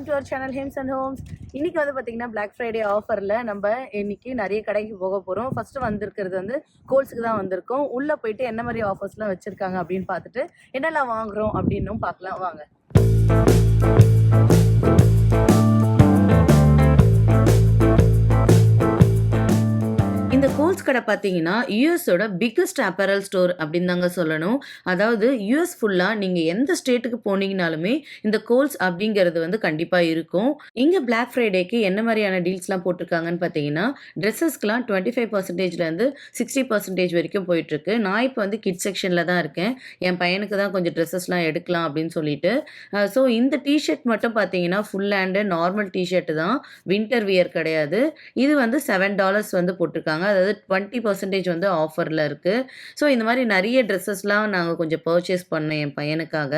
Welcome to our channel hems and homes இன்னைக்கு வந்து பார்த்தீங்கன்னா பிளாக் ஃப்ரைடே ஆஃபரில் நம்ம இன்னைக்கு நிறைய கடைக்கு போக போகிறோம் ஃபஸ்ட்டு வந்திருக்கிறது வந்து கோல்ஸுக்கு தான் வந்திருக்கோம். உள்ளே போயிட்டு என்ன மாதிரி ஆஃபர்ஸ்லாம் வச்சுருக்காங்க அப்படின்னு பார்த்துட்டு என்னெல்லாம் வாங்குகிறோம் அப்படின்னும் பார்க்கலாம். வாங்க. கடை பார்த்தீங்கன்னா யூஎஸோட பிக்கஸ்ட் அப்பரல் ஸ்டோர் அப்படின்னு தாங்க சொல்லணும். அதாவது யூஎஸ் ஃபுல்லாக நீங்கள் எந்த ஸ்டேட்டுக்கு போனீங்கனாலுமே இந்த கோல்ஸ் அப்படிங்கிறது வந்து கண்டிப்பாக இருக்கும். இங்கே பிளாக் ஃப்ரைடேக்கு என்ன மாதிரியான டீல்ஸ்லாம் போட்டிருக்காங்கன்னு பார்த்தீங்கன்னா ட்ரெஸ்ஸஸ்க்குலாம் டுவெண்ட்டி ஃபைவ் பர்சன்டேஜ்லேருந்து சிக்ஸ்டி பர்சன்டேஜ் வரைக்கும் போயிட்டுருக்கு. நான் இப்போ வந்து கிட் செக்ஷனில் தான் இருக்கேன். என் பையனுக்கு தான் கொஞ்சம் ட்ரெஸ்ஸஸ்லாம் எடுக்கலாம் அப்படின்னு சொல்லிட்டு. ஸோ இந்த டிஷர்ட் மட்டும் பார்த்தீங்கன்னா full hand normal T shirt தான். வின்டர் வியர் கிடையாது. இது வந்து செவன் டாலர்ஸ் வந்து போட்டிருக்காங்க. அதாவது டுவெண்ட்டி பர்சன்டேஜ் வந்து ஆஃபரில் இருக்குது ஸோ இந்த மாதிரி நிறைய ட்ரெஸ்ஸஸ்லாம் நாங்கள் கொஞ்சம் பர்ச்சேஸ் பண்ணோம் என் பையனுக்காக.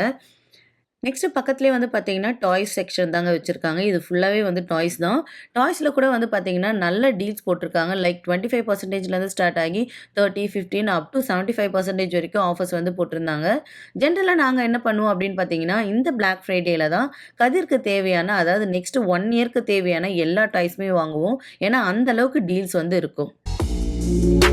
நெக்ஸ்ட்டு பக்கத்துலேயே வந்து பார்த்தீங்கன்னா டாய்ஸ் செக்ஷன் தாங்க வச்சுருக்காங்க. இது ஃபுல்லாகவே வந்து டாய்ஸ் தான். டாய்ஸில் கூட வந்து பார்த்தீங்கன்னா நல்ல டீல்ஸ் போட்டிருக்காங்க. லைக் டுவெண்ட்டி ஃபைவ் பர்சன்டேஜ்லேருந்து ஸ்டார்ட் ஆகி thirty fifteen up to seventy five percentage வரைக்கும் ஆஃபர்ஸ் வந்து போட்டிருந்தாங்க. ஜென்ரலாக நாங்கள் என்ன பண்ணுவோம் அப்படின்னு பார்த்தீங்கன்னா இந்த பிளாக் ஃப்ரைடேயில் தான் கதிர்க்கு தேவையான அதாவது நெக்ஸ்ட் ஒன் இயர்க்கு தேவையான எல்லா டாய்ஸுமே வாங்குவோம். ஏன்னா அந்த அளவுக்கு டீல்ஸ் வந்து இருக்கும். you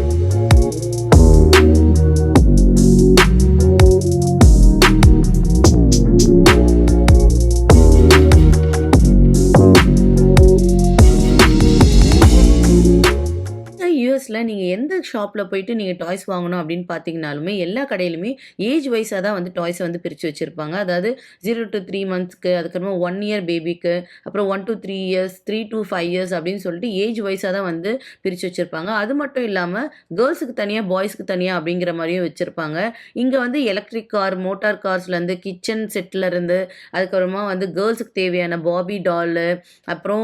யூஎஸில் நீங்கள் எந்த ஷாப்பில் போயிட்டு நீங்கள் டாய்ஸ் வாங்கணும் அப்படின்னு பார்த்தீங்கனாலுமே எல்லா கடையிலுமே ஏஜ் வைஸாக தான் வந்து டாய்ஸை வந்து பிரித்து வச்சுருப்பாங்க. அதாவது ஜீரோ டு த்ரீ மந்த்ஸ்க்கு அதுக்கப்புறமா ஒன் இயர் பேபிக்கு அப்புறம் one to three years three to five years அப்படின்னு சொல்லிட்டு ஏஜ் வைஸாக தான் வந்து பிரித்து வச்சுருப்பாங்க. அது மட்டும் இல்லாமல் கேர்ள்ஸுக்கு தனியாக பாய்ஸ்க்கு தனியாக அப்படிங்கிற மாதிரியும் வச்சுருப்பாங்க. இங்கே வந்து எலக்ட்ரிக் கார் மோட்டார் கார்ஸ்லேருந்து கிச்சன் செட்லேருந்து அதுக்கப்புறமா வந்து கேர்ள்ஸுக்கு தேவையான பாபி டாலு அப்புறம்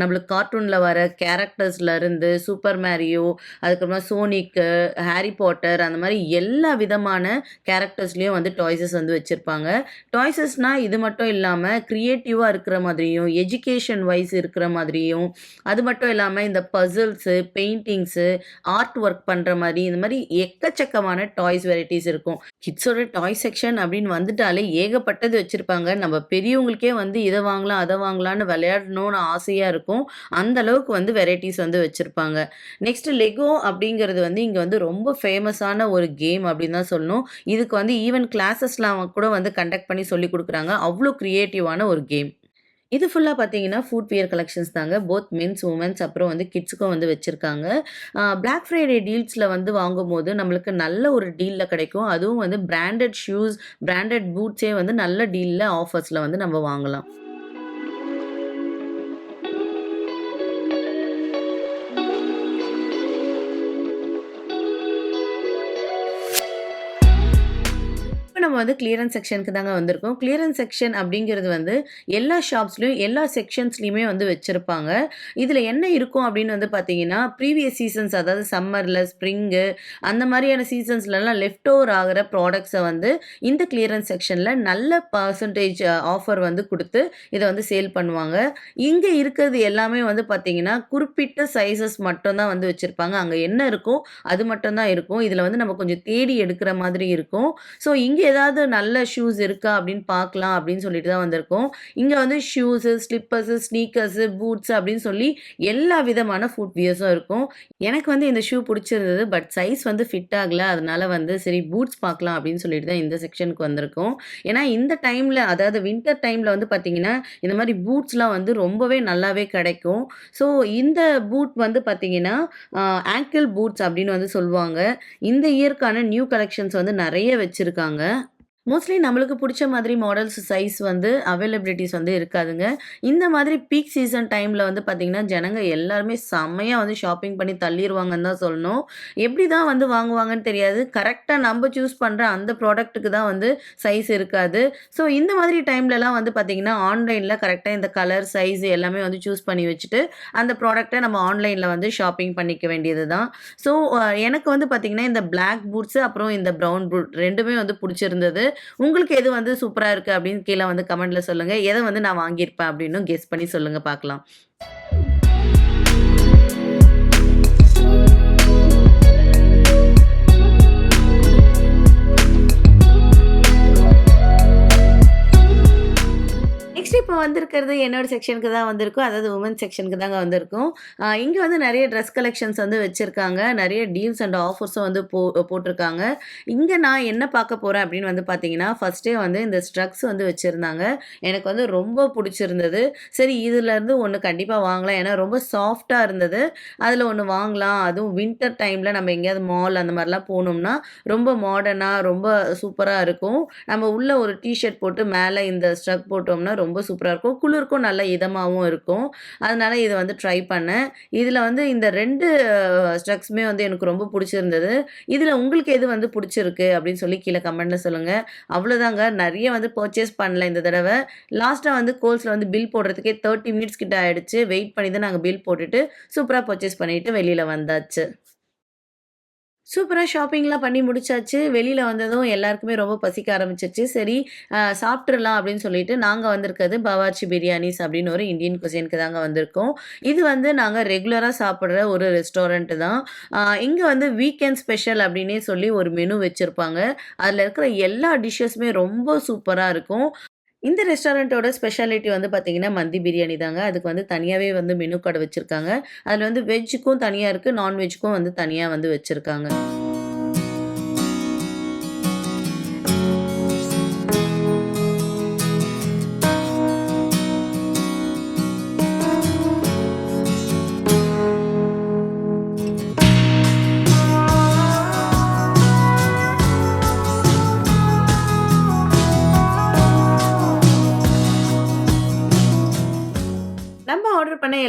நம்மளுக்கு கார்ட்டூனில் வர கேரக்டர்ஸ்லேருந்து சூப்பர் மேரியோ அதுக்கப்புறமா சோனிக்கு ஹாரி பாட்டர் அந்த மாதிரி எல்லா விதமான கேரக்டர்ஸ்லேயும் வந்து டாய்ஸஸ் வந்து வச்சுருப்பாங்க. டாய்ஸஸ்னால் இது மட்டும் இல்லாமல் க்ரியேட்டிவாக இருக்கிற மாதிரியும் எஜுகேஷன் வைஸ் இருக்கிற மாதிரியும் அது மட்டும் இல்லாமல் இந்த பசில்ஸு பெயிண்டிங்ஸு ஆர்ட் ஒர்க் பண்ணுற மாதிரி இந்த மாதிரி எக்கச்சக்கமான டாய்ஸ் வெரைட்டிஸ் இருக்கும். கிட்ஸோட டாய் செக்ஷன் அப்படின்னு வந்துட்டாலே ஏகப்பட்டது வச்சுருப்பாங்க. நம்ம பெரியவங்களுக்கே வந்து இதை வாங்கலாம் அதை வாங்கலாம்னு விளையாடணும்னு ஆசையாக இருக்கும். அந்த அளவுக்கு வந்து வெரைட்டிஸ் வந்து வச்சுருப்பாங்க. நெக்ஸ்ட் லெகோ அப்படிங்கிறது வந்து இங்கே வந்து ரொம்ப ஃபேமஸான ஒரு கேம் அப்படின்னு தான் சொல்லணும். இதுக்கு வந்து ஈவன் கிளாஸஸ்லாம் கூட வந்து கண்டக்ட் பண்ணி சொல்லி கொடுக்குறாங்க. அவ்வளோ க்ரியேட்டிவான ஒரு கேம் இது ஃபுல்லாக பார்த்தீங்கன்னா ஃபுட் வியர் கலெக்ஷன்ஸ் தாங்க. போத் மென்ஸ் உமன்ஸ் அப்புறம் வந்து கிட்ஸுக்கும் வந்து வச்சுருக்காங்க. பிளாக் ஃப்ரைடே டீல்ஸில் வந்து வாங்கும்போது நம்மளுக்கு நல்ல ஒரு டீலில் கிடைக்கும். அதுவும் வந்து பிராண்டட் ஷூஸ் பிராண்டட் பூட்ஸே வந்து நல்ல டீலில் ஆஃபர்ஸில் வந்து நம்ம வாங்கலாம். நம்ம வந்து கிளியரன்ஸ் செக்ஷனுக்கு தாங்க வந்திருக்கோம். கிளியரன்ஸ் செக்ஷன் அப்படிங்கிறது வந்து எல்லா ஷாப்ஸ்லையும் எல்லா செக்ஷன்ஸ்லையுமே வந்து வச்சுருப்பாங்க. இதில் என்ன இருக்கும் அப்படின்னு வந்து பார்த்தீங்கன்னா ப்ரீவியஸ் சீசன்ஸ் அதாவது சம்மரில் ஸ்ப்ரிங்கு அந்த மாதிரியான சீசன்ஸ்லலாம் லெஃப்ட் ஓவர் ஆகிற ப்ராடக்ட்ஸை வந்து இந்த கிளியரன்ஸ் செக்ஷனில் நல்ல பர்சன்டேஜ் ஆஃபர் வந்து கொடுத்து இதை வந்து சேல் பண்ணுவாங்க. இங்கே இருக்கிறது எல்லாமே வந்து பார்த்தீங்கன்னா குறிப்பிட்ட சைஸஸ் மட்டும்தான் வந்து வச்சுருப்பாங்க. அங்கே என்ன இருக்கோ அது மட்டும்தான் இருக்கும். இதில் வந்து நம்ம கொஞ்சம் தேடி எடுக்கிற மாதிரி இருக்கும். ஸோ இங்கே ஏதாவது நல்ல ஷூஸ் இருக்கா அப்படின்னு பார்க்கலாம் அப்படின்னு சொல்லிட்டு தான் வந்திருக்கோம். இங்கே வந்து ஷூஸு ஸ்லிப்பர்ஸு ஸ்னீக்கர்ஸு பூட்ஸ் அப்படின்னு சொல்லி எல்லா விதமான ஃபுட் வியர்ஸும் இருக்கும். எனக்கு வந்து இந்த ஷூ பிடிச்சிருந்தது பட் சைஸ் வந்து ஃபிட் ஆகலை. அதனால வந்து சரி பூட்ஸ் பார்க்கலாம் அப்படின்னு சொல்லிட்டு தான் இந்த செக்ஷனுக்கு வந்திருக்கோம். ஏன்னா இந்த டைமில் அதாவது வின்டர் டைமில் வந்து பார்த்தீங்கன்னா இந்த மாதிரி பூட்ஸ்லாம் வந்து ரொம்பவே நல்லாவே கிடைக்கும். ஸோ இந்த பூட் வந்து பார்த்தீங்கன்னா ஆங்கிள் பூட்ஸ் அப்படின்னு வந்து சொல்லுவாங்க. இந்த இயருக்கான நியூ கலெக்ஷன்ஸ் வந்து நிறைய வச்சுருக்காங்க. மோஸ்ட்லி நம்மளுக்கு பிடிச்ச மாதிரி மாடல்ஸ் சைஸ் வந்து அவைலபிலிட்டிஸ் வந்து இருக்காதுங்க. இந்த மாதிரி பீக் சீசன் டைமில் வந்து பார்த்திங்கன்னா ஜனங்க எல்லாருமே செம்மையாக வந்து ஷாப்பிங் பண்ணி தள்ளிடுவாங்கன்னு தான் சொல்லணும். எப்படி தான் வந்து வாங்குவாங்கன்னு தெரியாது. கரெக்டாக நம்ம சூஸ் பண்ணுற அந்த ப்ராடக்ட்டுக்கு தான் வந்து சைஸ் இருக்காது. ஸோ இந்த மாதிரி டைம்லலாம் வந்து பார்த்திங்கன்னா ஆன்லைனில் கரெக்டாக இந்த கலர் சைஸ் எல்லாமே வந்து சூஸ் பண்ணி வச்சுட்டு அந்த ப்ராடக்ட்டை நம்ம ஆன்லைனில் வந்து ஷாப்பிங் பண்ணிக்க வேண்டியது தான். ஸோ எனக்கு வந்து பார்த்திங்கன்னா இந்த பிளாக் பூட்ஸு அப்புறம் இந்த ப்ரௌன் பூட் ரெண்டுமே வந்து பிடிச்சிருந்தது. உங்களுக்கு எது வந்து சூப்பராக இருக்குது அப்படின்னு கீழே வந்து கமெண்ட்டில் சொல்லுங்கள் எதை வந்து நான் வாங்கியிருப்பேன் அப்படின்னு கெஸ் பண்ணி சொல்லுங்கள் பார்க்கலாம். இப்போ வந்திருக்கிறது என்னோட செக்ஷனுக்கு தான் வந்திருக்கோம். அதாவது உமன் செக்ஷனுக்கு தாங்க வந்திருக்கும் இங்கே வந்து நிறைய ட்ரெஸ் கலெக்ஷன்ஸ் வந்து வச்சுருக்காங்க நிறைய டீல்ஸ் அண்ட் ஆஃபர்ஸும் வந்து போ போட்டிருக்காங்க. இங்கே நான் என்ன பார்க்க போகிறேன் அப்படின்னு வந்து பார்த்தீங்கன்னா, ஃபஸ்ட்டே வந்து இந்த ஸ்ட்ரக்ஸ் வந்து வச்சுருந்தாங்க எனக்கு வந்து ரொம்ப பிடிச்சிருந்தது சரி இதுலேருந்து ஒன்று கண்டிப்பாக வாங்கலாம். ஏன்னா ரொம்ப சாஃப்டாக இருந்தது. அதில் ஒன்று வாங்கலாம். அதுவும் வின்டர் டைமில் நம்ம எங்கேயாவது மால் அந்த மாதிரிலாம் போனோம்னா, ரொம்ப மாடர்னாக ரொம்ப சூப்பராக இருக்கும். நம்ம உள்ள ஒரு டிஷர்ட் போட்டு மேலே இந்த ஸ்ட்ரக் போட்டோம்னா ரொம்ப சூப்பர் சூப்பராக இருக்கும். குளிருக்கும் நல்ல இதமாகவும் இருக்கும். அதனால் இதை வந்து ட்ரை பண்ணேன். இதில் வந்து இந்த ரெண்டு ஸ்ட்ரக்ஸுமே வந்து எனக்கு ரொம்ப பிடிச்சிருந்தது இதில் உங்களுக்கு எது வந்து பிடிச்சிருக்கு அப்படின்னு சொல்லி கீழே கமெண்ட்டில் சொல்லுங்கள் அவ்வளோதாங்க. நிறைய வந்து பர்ச்சேஸ் பண்ணல இந்த தடவை லாஸ்ட்டாக வந்து கோல்ஸில் வந்து பில் போடுறதுக்கே 30 மினிட்ஸ் கிட்ட ஆகிடுச்சு வெயிட் பண்ணி தான் நாங்கள் பில் போட்டுட்டு சூப்பராக பர்ச்சேஸ் பண்ணிவிட்டு வெளியில் வந்தாச்சு. சூப்பராக ஷாப்பிங்லாம் பண்ணி முடிச்சாச்சு. வெளியில் வந்ததும் எல்லாருக்குமே ரொம்ப பசிக்க ஆரம்பிச்சிச்சு சரி சாப்பிட்றலாம் அப்படின்னு சொல்லிட்டு நாங்கள் வந்திருக்கிறது பவாச்சி பிரியாணிஸ் அப்படின்னு ஒரு இந்தியன் குசைனுக்கு தாங்க வந்திருக்கோம். இது வந்து நாங்கள் ரெகுலராக சாப்பிட்ற ஒரு ரெஸ்டாரண்ட்டு தான். இங்கே வந்து வீக்கெண்ட் ஸ்பெஷல் அப்படின்னே சொல்லி ஒரு மெனு வச்சுருப்பாங்க அதில் இருக்கிற எல்லா டிஷ்ஷஸுமே ரொம்ப சூப்பராக இருக்கும். இந்த ரெஸ்டாரண்ட்டோட ஸ்பெஷாலிட்டி வந்து பார்த்தீங்கன்னா, மந்தி பிரியாணி தாங்க. அதுக்கு வந்து தனியாகவே வந்து மெனு கார்டு வச்சுருக்காங்க அதில் வந்து வெஜ்ஜுக்கும் தனியாக இருக்குது நான்வெஜ்ஜுக்கும் வந்து தனியாக வந்து வச்சுருக்காங்க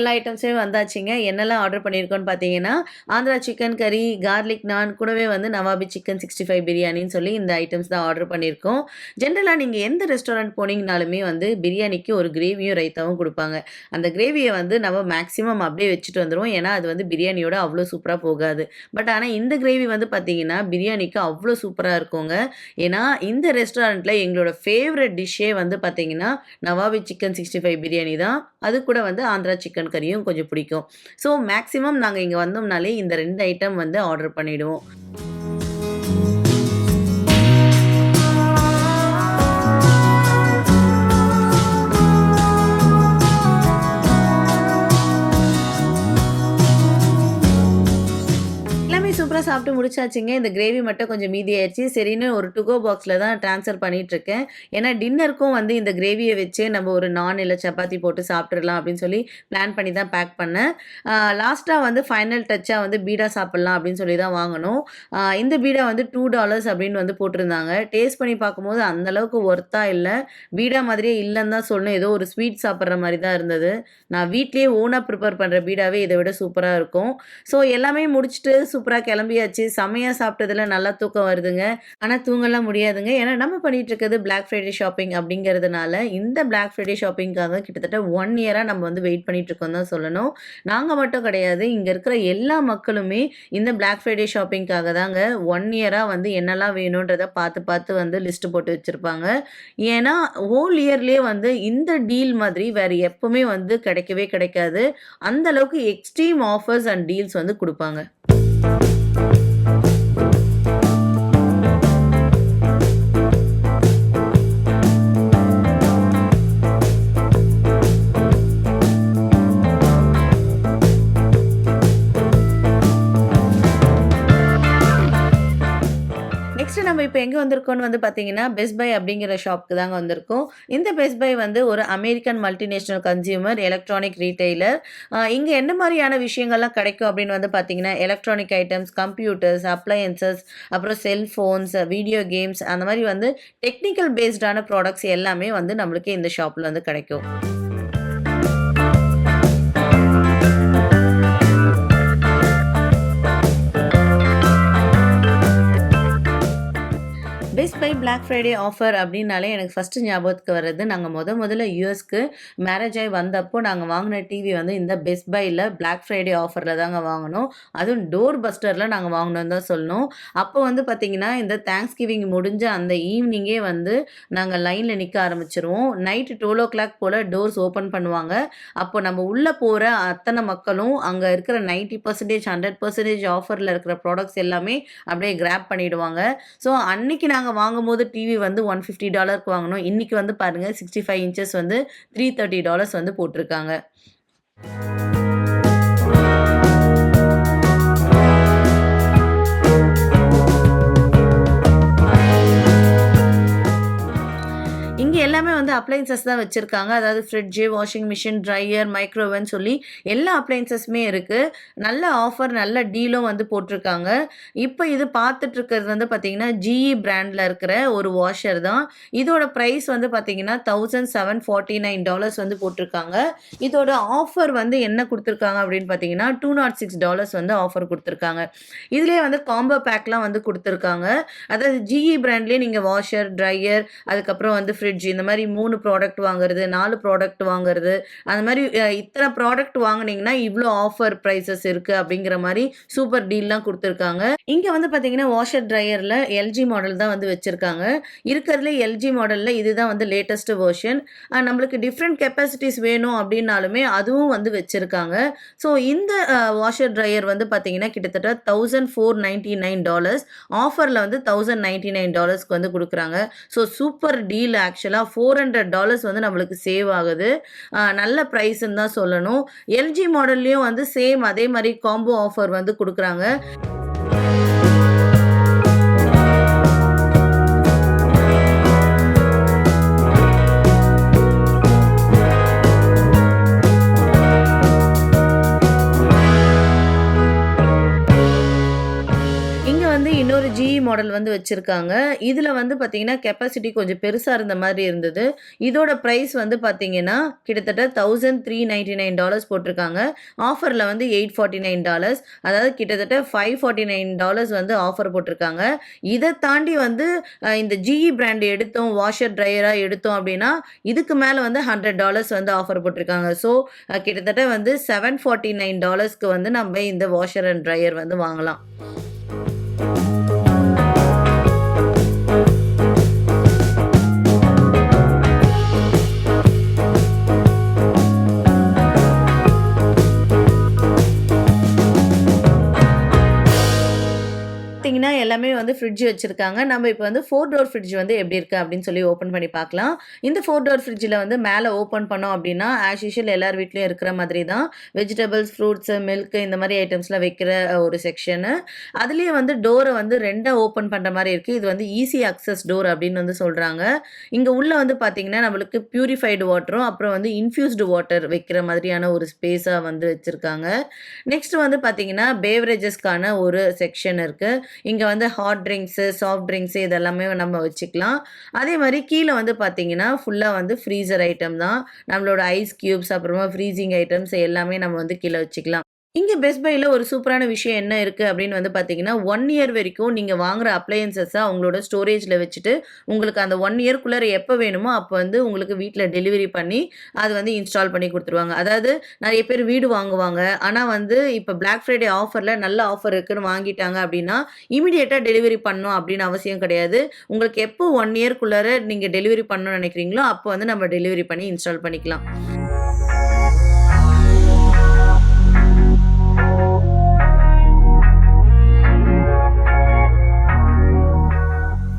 எல்லா ஐட்டம்ஸுமே வந்தாச்சுங்க. என்னெல்லாம் ஆர்டர் பண்ணியிருக்கோன்னு பார்த்தீங்கன்னா, ஆந்திரா சிக்கன் கறி, கார்லிக் நான் கூடவே வந்து நவாபி சிக்கன் 65 பிரியாணின்னு சொல்லி இந்த ஐட்டம்ஸ் தான் ஆர்டர் பண்ணியிருக்கோம். ஜென்ரலாக நீங்கள் எந்த ரெஸ்டாரண்ட் போனீங்கனாலுமே வந்து பிரியாணிக்கு ஒரு கிரேவியும், ரைத்தாவும் கொடுப்பாங்க அந்த கிரேவியை வந்து நம்ம மேக்ஸிமம் அப்படியே வச்சுட்டு வந்துடுவோம் ஏன்னா, அது வந்து பிரியாணியோட அவ்வளோ சூப்பராக போகாது. பட் ஆனால் இந்த கிரேவி வந்து பார்த்தீங்கன்னா, பிரியாணிக்கு அவ்வளோ சூப்பராக இருக்குங்க. ஏன்னா, இந்த ரெஸ்டாரண்ட்டில் எங்களோட ஃபேவரட் டிஷ்ஷே வந்து பார்த்தீங்கன்னா, நவாபி சிக்கன் 65 பிரியாணி தான். அது கூட வந்து ஆந்திரா சிக்கன் கறியும் கொஞ்சம் பிடிக்கும். ஸோ மேக்ஸிமம் நாங்கள் இங்கே வந்தோம்னாலே இந்த ரெண்டு ஐட்டம் வந்து ஆர்டர் பண்ணிவிடுவோம் சாப்பிட்டு முடிச்சாச்சுங்க. இந்த கிரேவி மட்டும் கொஞ்சம் மீதி ஆயிடுச்சு சரின்னு ஒரு டுகோ பாக்ஸில் தான் ட்ரான்ஸ்ஃபர் பண்ணிகிட்ருக்கேன் ஏன்னா டின்னருக்கும் வந்து இந்த கிரேவியை வச்சு நம்ம ஒரு நான் இல்லை சப்பாத்தி போட்டு சாப்பிட்றலாம் அப்படின்னு சொல்லி பிளான் பண்ணி தான் பேக் பண்ணேன். லாஸ்ட்டாக வந்து ஃபைனல் டச்சாக வந்து பீடா சாப்பிட்லாம் அப்படின்னு சொல்லி தான் வாங்கினோம் இந்த பீடா வந்து டூ டாலர்ஸ் அப்படின்னு வந்து போட்டிருந்தாங்க. டேஸ்ட் பண்ணி பார்க்கும்போது அந்தளவுக்கு ஒர்த்தாக இல்லை பீடா மாதிரியே இல்லைன்னு தான் சொல்லணும். ஏதோ ஒரு ஸ்வீட் சாப்பிட்ற மாதிரி தான் இருந்தது. நான் வீட்லேயே ஓனாக ப்ரிப்பேர் பண்ணுற பீடாவே இதை விட சூப்பராக இருக்கும். ஸோ எல்லாமே முடிச்சுட்டு சூப்பராக கிளம்பி கிளம்பியாச்சு. செம்மையா சாப்பிட்டதுல நல்லா தூக்கம் வருதுங்க. ஆனா தூங்கலாம் முடியாதுங்க. ஏன்னா நம்ம பண்ணிட்டு இருக்கிறது பிளாக் ஃப்ரைடே ஷாப்பிங் அப்படிங்கிறதுனால, இந்த பிளாக் ஃப்ரைடே ஷாப்பிங்காக கிட்டத்தட்ட ஒன் இயரா நம்ம வந்து வெயிட் பண்ணிட்டு இருக்கோம் தான் சொல்லணும். நாங்க மட்டும் கிடையாது. இங்க இருக்கிற எல்லா மக்களுமே இந்த பிளாக் ஃப்ரைடே ஷாப்பிங்காக தாங்க ஒன் இயரா வந்து என்னலாம் வேணுன்றதை பார்த்து பார்த்து வந்து லிஸ்ட் போட்டு வச்சிருப்பாங்க. ஏன்னா ஹோல் இயர்லயே வந்து இந்த டீல் மாதிரி வேற எப்பவுமே வந்து கிடைக்கவே கிடைக்காது. அந்த அளவுக்கு எக்ஸ்ட்ரீம் ஆஃபர்ஸ் அண்ட் டீல்ஸ் வந்து கொடுப்பாங்க நம்ம எங்கே எங்க வந்திருக்கோம்னு வந்து பார்த்தீங்கன்னா, பெஸ்ட் பை அப்படிங்கிற ஷாப்க்கு தாங்க வந்திருக்கோம். இந்த பெஸ்ட் பை வந்து ஒரு American multinational consumer electronic retailer. இங்கே என்ன மாதிரியான விஷயங்கள்லாம் கிடைக்கும் அப்படின்னு வந்து பார்த்தீங்கன்னா, எலக்ட்ரானிக் ஐட்டம்ஸ், கம்ப்யூட்டர்ஸ், அப்ளையன்ஸஸ், அப்புறம் செல்ஃபோன்ஸ், வீடியோ கேம்ஸ் அந்த மாதிரி வந்து டெக்னிக்கல் பேஸ்டான ப்ராடக்ட்ஸ் எல்லாமே வந்து நம்மளுக்கு இந்த ஷாப்பில் வந்து கிடைக்கும். பிளாக் ஃப்ரைடே ஆஃபர் அப்படின்னாலே எனக்கு ஃபஸ்ட்டு ஞாபகத்துக்கு வர்றது, நாங்கள் முத முதல்ல யூஎஸ்க்கு மேரேஜ் ஆகி வந்தப்போ நாங்கள் வாங்கின டிவி வந்து இந்த பெஸ்ட் பையில் பிளாக் ஃப்ரைடே ஆஃபரில் தாங்க வாங்கினோம் அதுவும் டோர் பஸ்டரில் நாங்கள் வாங்கினோம் தான் சொல்லணும். அப்போ வந்து பார்த்தீங்கன்னா, இந்த தேங்க்ஸ் கிவிங் முடிஞ்ச அந்த ஈவினிங்கே வந்து நாங்கள் லைனில் நிற்க ஆரம்பிச்சிருவோம் நைட்டு டுவெல் ஓ கிளாக் போல் டோர்ஸ் ஓப்பன் பண்ணுவாங்க. அப்போ நம்ம உள்ளே போகிற அத்தனை மக்களும் அங்கே இருக்கிற நைன்ட்டி பர்சன்டேஜ் ஹண்ட்ரட் பர்சன்டேஜ் ஆஃபரில் இருக்கிற ப்ராடக்ட்ஸ் எல்லாமே அப்படியே கிராப் பண்ணிவிடுவாங்க ஸோ அன்னைக்கு நாங்கள் வாங்கும்போது போது டிவி வந்து ஒன் ஃபிஃப்டி டாலருக்கு வாங்கணும். இன்னைக்கு வந்து பாருங்கள் சிக்ஸ்டி ஃபைவ் இன்ச்சஸ் வந்து த்ரீ தேர்ட்டி டாலர்ஸ் வந்து போட்டிருக்காங்க. எல்லாமே வந்து அப்ளைன்சஸ் தான் வச்சுருக்காங்க அதாவது ஃப்ரிட்ஜு வாஷிங் மிஷின், ட்ரையர், மைக்ரோவேவ்ன்னு சொல்லி எல்லா அப்ளைன்சஸுமே இருக்குது நல்ல ஆஃபர், நல்ல டீலும் வந்து போட்டிருக்காங்க. இப்போ இது பார்த்துட்ருக்கிறது வந்து பார்த்தீங்கன்னா, ஜிஇ பிராண்டில் இருக்கிற ஒரு வாஷர் தான். இதோட ப்ரைஸ் வந்து பார்த்தீங்கன்னா, $1749 வந்து போட்டிருக்காங்க. இதோட ஆஃபர் வந்து என்ன கொடுத்துருக்காங்க அப்படின்னு பார்த்தீங்கன்னா, $206 வந்து ஆஃபர் கொடுத்துருக்காங்க இதுலேயே வந்து காம்போ பேக்லாம் வந்து கொடுத்துருக்காங்க அதாவது ஜிஇ பிராண்ட்லேயே நீங்கள் வாஷர், ட்ரையர் அதுக்கப்புறம் வந்து ஃப்ரிட்ஜ் இந்த மாதிரி மூணு ப்ராடக்ட் வாங்குறது, நாலு ப்ராடக்ட் வாங்குறது, அந்த மாதிரி இத்தனை ப்ராடக்ட் வாங்குனீங்கன்னா, இவ்வளோ ஆஃபர் ப்ரைஸஸ் இருக்கு அப்படிங்கிற மாதிரி சூப்பர் டீல்லாம் கொடுத்துருக்காங்க இங்க வந்து பார்த்தீங்கன்னா, வாஷர், ட்ரையர்ல எல்ஜி மாடல் தான் வந்து வச்சிருக்காங்க. இருக்கிறதுல எல்ஜி மாடல்ல இதுதான் வந்து லேட்டஸ்ட் வேர்ஷன் நம்மளுக்கு டிஃப்ரெண்ட் கெப்பாசிட்டிஸ் வேணும் அப்படின்னாலுமே அதுவும் வந்து வச்சிருக்காங்க. ஸோ இந்த வாஷர், ட்ரையர் வந்து பார்த்தீங்கன்னா, கிட்டத்தட்ட thousand four ninety nine dollars ஆஃபரில் வந்து $1099க்கு வந்து கொடுக்குறாங்க ஸோ சூப்பர் டீல் ஆக்சுவலாக ஃபோர் ஹண்ட்ரட் டாலர்ஸ் வந்து நம்மளுக்கு சேவ் ஆகுது. நல்ல ப்ரைஸ்ன்னு தான் சொல்லணும். எல்ஜி மாடல்லையும் வந்து சேம் அதே மாதிரி காம்போ ஆஃபர் வந்து கொடுக்குறாங்க மாடல் வந்து வச்சுருக்காங்க இதில் வந்து பார்த்தீங்கன்னா, கெப்பாசிட்டி கொஞ்சம் பெருசாக இருந்த மாதிரி இருந்தது. இதோட ப்ரைஸ் வந்து பார்த்தீங்கன்னா, கிட்டத்தட்ட $1399 போட்டிருக்காங்க. ஆஃபரில் வந்து $849 அதாவது கிட்டத்தட்ட $549 வந்து ஆஃபர் போட்டிருக்காங்க. இதை தாண்டி வந்து இந்த ஜிஇ பிராண்ட் எடுத்தோம், வாஷர், ட்ரையராக எடுத்தோம் அப்படின்னா, இதுக்கு மேலே வந்து $100 வந்து ஆஃபர் போட்டிருக்காங்க. ஸோ கிட்டத்தட்ட வந்து $749க்கு வந்து நம்ம இந்த வாஷர் அண்ட் ட்ரையர் வந்து வாங்கலாம். தான் எல்லாமே வந்து ஃப்ரிட்ஜ் வச்சிருக்காங்க. நம்ம இப்போ வந்து ஃபோர் டோர் ஃப்ரிட்ஜ் வந்து எப்படி இருக்கு அப்படின்னு சொல்லி ஓப்பன் பண்ணி பார்க்கலாம். இந்த ஃபோர் டோர் ஃப்ரிட்ஜில் வந்து மேலே ஓப்பன் பண்ணோம் அப்படின்னா, ஆஸ் யூஷுவல் எல்லார் வீட்லேயும் இருக்கிற மாதிரி தான் வெஜிடபிள்ஸ், ஃப்ரூட்ஸு மில்க் இந்த மாதிரி ஐட்டம்ஸ்லாம் வைக்கிற ஒரு செக்ஷனு. அதுலேயே வந்து டோரை வந்து ரெண்டாக ஓப்பன் பண்ணுற மாதிரி இருக்குது இது வந்து ஈஸி அக்சஸ் டோர் அப்படின்னு வந்து சொல்கிறாங்க இங்கே உள்ள வந்து பார்த்தீங்கன்னா, நம்மளுக்கு ப்யூரிஃபைடு வாட்டரும், அப்புறம் வந்து இன்ஃப்யூஸ்டு வாட்டர் வைக்கிற மாதிரியான ஒரு ஸ்பேஸாக வந்து வச்சுருக்காங்க நெக்ஸ்ட் வந்து பார்த்தீங்கன்னா, பேவரேஜஸ்க்கான ஒரு செக்ஷன் இருக்குது இங்கே வந்து ஹாட் ட்ரிங்க்ஸு, சாஃப்ட் ட்ரிங்க்ஸு இதெல்லாமே நம்ம வச்சுக்கலாம். அதே மாதிரி கீழே வந்து பார்த்தீங்கன்னா, ஃபுல்லாக வந்து ஃப்ரீசர் ஐட்டம் தான். நம்மளோட ஐஸ் கியூப்ஸ், அப்புறமா ஃப்ரீசிங் ஐட்டம்ஸ் எல்லாமே நம்ம வந்து கீழே வச்சுக்கலாம். இங்கே பெஸ்ட் ஒரு சூப்பரான விஷயம் என்ன இருக்குது அப்படின்னு வந்து பார்த்தீங்கன்னா, ஒன் இயர் வரைக்கும் நீங்கள் வாங்குற அப்ளையன்சஸை அவங்களோட ஸ்டோரேஜில் வச்சுட்டு, உங்களுக்கு அந்த ஒன் இயர்க்குள்ளே எப்போ வேணுமோ, அப்போ வந்து உங்களுக்கு வீட்டில் டெலிவரி பண்ணி, அது வந்து இன்ஸ்டால் பண்ணி கொடுத்துருவாங்க அதாவது நிறைய பேர் வீடு வாங்குவாங்க. ஆனால் வந்து இப்போ பிளாக் ஃப்ரைடே ஆஃபரில் நல்ல ஆஃபர் இருக்குன்னு வாங்கிட்டாங்க அப்படின்னா, இமிடியேட்டாக டெலிவரி பண்ணணும் அப்படின்னு அவசியம் கிடையாது. உங்களுக்கு எப்போ ஒன் இயர்க்குள்ளார நீங்கள் டெலிவரி பண்ணணும்னு நினைக்கிறீங்களோ அப்போ வந்து நம்ம டெலிவரி பண்ணி இன்ஸ்டால் பண்ணிக்கலாம்.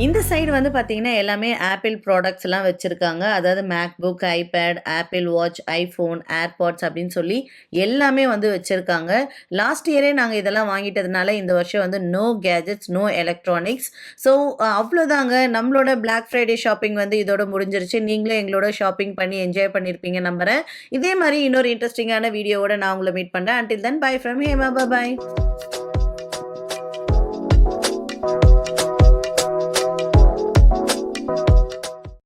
இந்த சைடு வந்து பார்த்தீங்கன்னா, எல்லாமே ஆப்பிள் ப்ராடக்ட்ஸ்லாம் வச்சிருக்காங்க. அதாவது MacBook, iPad Apple Watch iPhone AirPods அப்படின்னு சொல்லி எல்லாமே வந்து வச்சிருக்காங்க. லாஸ்ட் இயரே நாங்கள் இதெல்லாம் வாங்கிட்டதுனால, இந்த வருஷம் வந்து no gadgets no electronics. So அவ்வளோதாங்க. நம்மளோட பிளாக் ஃப்ரைடே ஷாப்பிங் வந்து இதோட முடிஞ்சிருச்சு. நீங்களும் எங்களோட ஷாப்பிங் பண்ணி என்ஜாய் பண்ணியிருப்பீங்க நம்புறேன். இதே மாதிரி இன்னொரு இன்ட்ரெஸ்டிங்கான வீடியோவோட நான் உங்களை மீட் பண்ணுறேன் until then bye from Hema. Bye